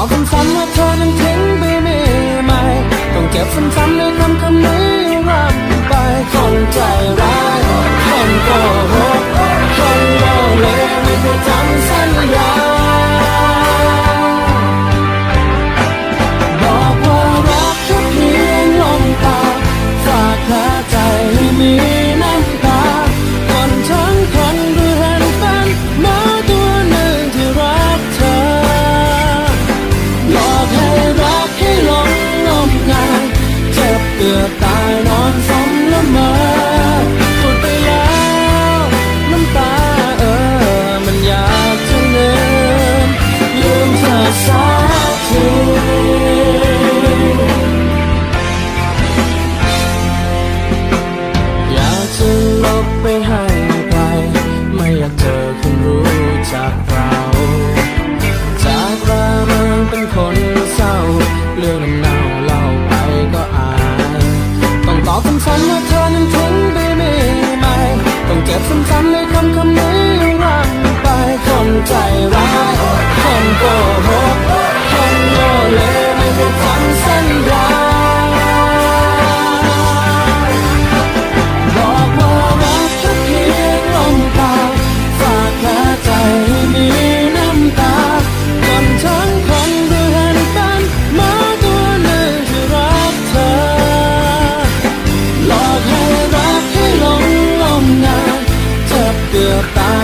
อบคำซ้ำว่าเธอนั้นทิ้งไปไม่ไหม่ ต้องเก็บคำซ้ำในคำคำนี้รับไปคนใจร้ายคนโกหก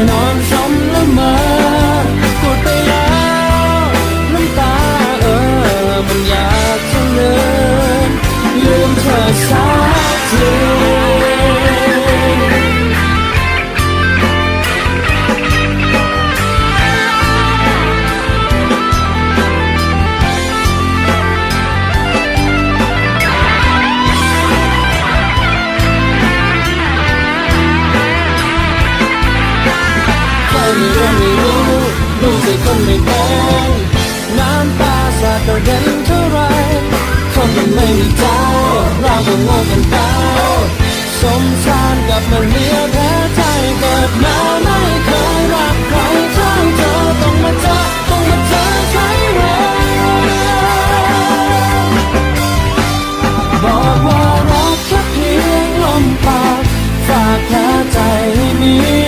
อบ ใจคนไม่เป็นน้ำตาสาดกระเด็นเท่าไรคนมันไม่มีใจเราก็งงกันไปสมสารกับมันเลี้ยแพ้ใจเกิดมาไม่เคยรักใครเท่าเธอต้องมาเจอต้องมาเจอใช้เวลาบอกว่ารักแค่เพียงลมปากฝากแค่ใจให้มีน้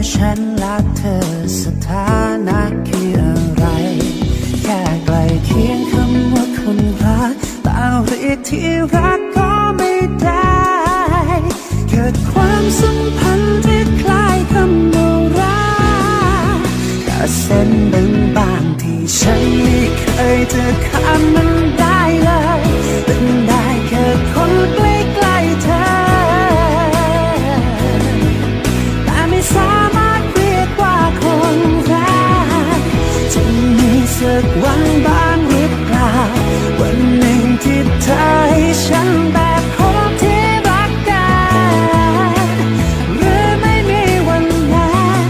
ว่าฉันรักเธอสถานะคืออะไร แค่ใกลเคียงคำว่าคนรักแต่เรียกที่รักก็ไม่ได้ เกิดความสัมพันธ์ที่คล้ายคำว่ารักแค่เส้นบางบางที่ฉันไม่เคยจะข้ามมันได้เลยเป็นได้แค่คนใกล้ กหวังบ้างหรือเปล่า วันหนึ่งที่เธอให้ฉันแบบคนที่รักกันหรือไม่มีวันนั้น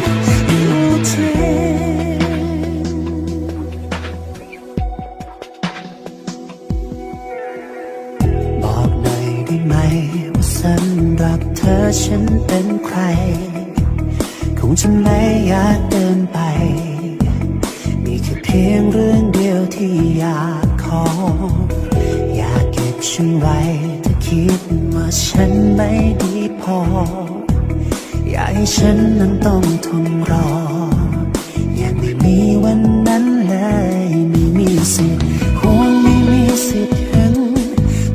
อยู่จริบอกหน่อยได้ไหมว่าฉันรักเธอฉันเป็นใคร คงจะไม่อยากเดินไป พียงเรื่องเดียวที่อยากขอ อยากเก็บฉันไว้ถ้าคิดว่าฉันไม่ดีพอ อยากให้ฉันนั้นต้องทนรอยังไม่มีวันนั้นเลยไม่มีสิทธิ์ห่วงไม่มีสิทธิ์เห็น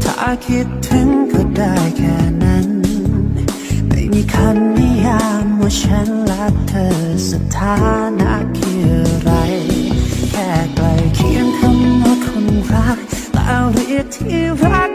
ถ้าคิดถึงก็ได้แค่นั้น ไม่มีคำนิยามว่าฉันรักเธอสถานะ เรี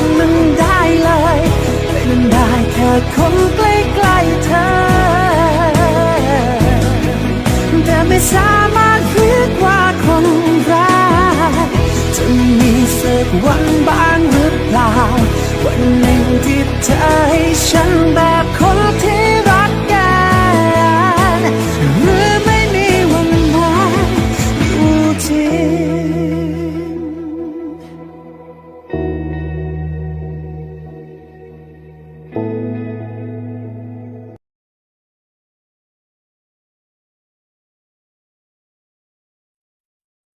ข้ามมันได้เลยเป็นได้แค่คนใกล้ๆเธอ แต่ไม่สามารถเรียกว่าคนรักจะมีสักวันบ้างหรือเปล่า วันหนึ่งที่เธอให้ฉันแบบ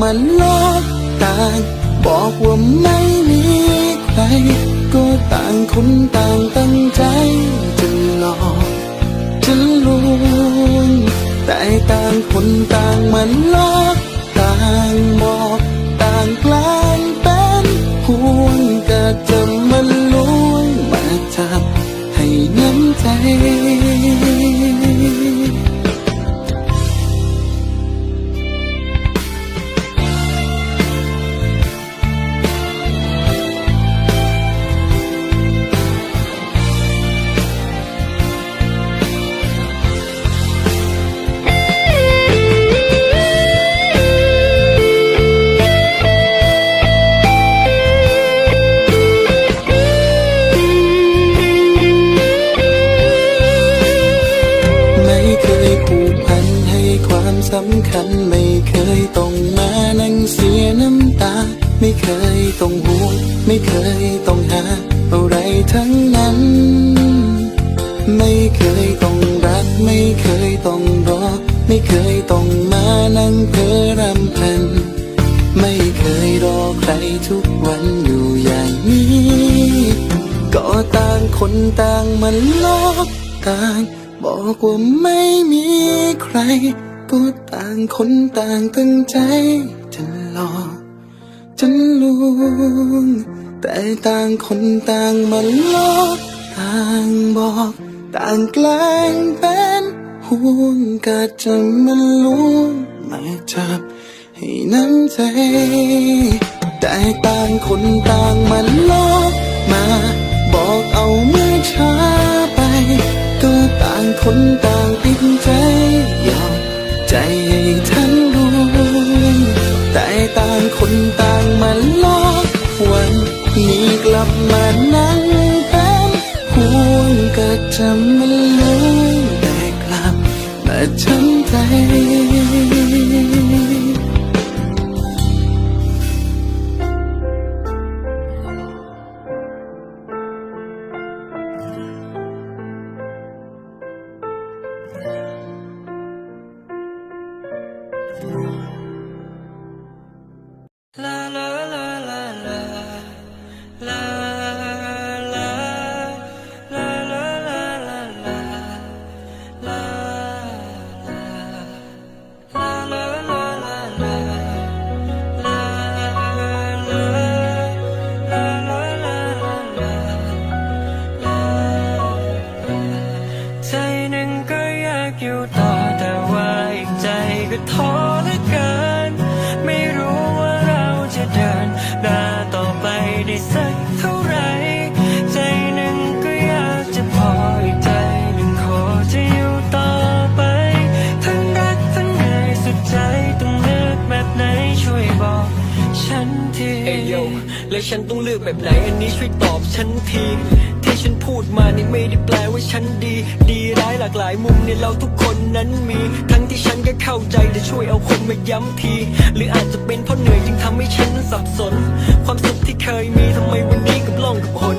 มาลอกต่างบอกว่าไม่มีใคร ก็ต่างคนต่างตั้งใจจะหลอกจะลวงแต่ต่างคนต่างมันลอก ก็ต่างคนต่างมันลอกต่าง บอกว่าไม่มีใครก็ต่างคนต่างตั้งใจจะหลอกจะลวงแต่ต่างคนต่างมันลอกต่างบอก ต่างแกล้งเป็นห่วงกะจะมันลวงมาจับให้น้ำใจ แต่ต่างคนต่างมันลอก บอกเอาเมื่อช้าไป ก็ต่างคนต่างปิดใจยอมใจให้ท่านรู้แต่ต่างคนต่างมันลอกวันนี้กลับมานั่งเป็นห่วงก็จะมันรู้แต่กลับมาช้ำ และฉันต้องเลือกแบบไหน อันนี้ช่วยตอบฉันที ที่ฉันพูดมานี่ไม่ได้แปลว่าฉันดี ดีร้ายหลากหลายมุมในเราทุกคนนั้นมี ทั้งที่ฉันก็เข้าใจแต่ช่วยเอาคนมาย้ำที หรืออาจจะเป็นเพราะเหนื่อยจึงทำให้ฉันนั้นสับสน ความสุขที่เคยมีทำไมวันนี้กับล่องกับหน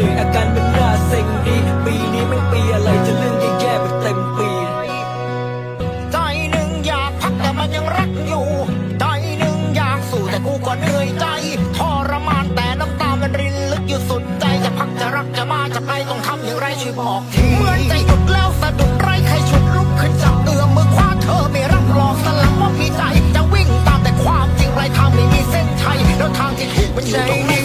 นื่อยอาการมันหน้าเซ็งดีปีนี้ไม่ปีอะไรจะเรื่องแย่ๆไปเต็มปี ใจหนึ่งอยากพักแต่มันยังรักอยู่ ใจหนึ่งอยากสู้แต่กูก็เหนื่อยใจทรมานแต่น้ำตามันรินลึกอยู่สุดใจจะพักจะรักจะมาจะไปต้องทำอย่างไรช่วยบอกทีเหมือนจะหยุดแล้วสะดุดไรใครฉุดลุกขึ้นจับเอื้อมมือคว้าเธอไม่รับรองสลับว่ามีใจจะวิ่งตามแต่ความจริงไรทางไม่มีเส้นชัยแล้วทางที่ถูกมันอยู่ตรงไหน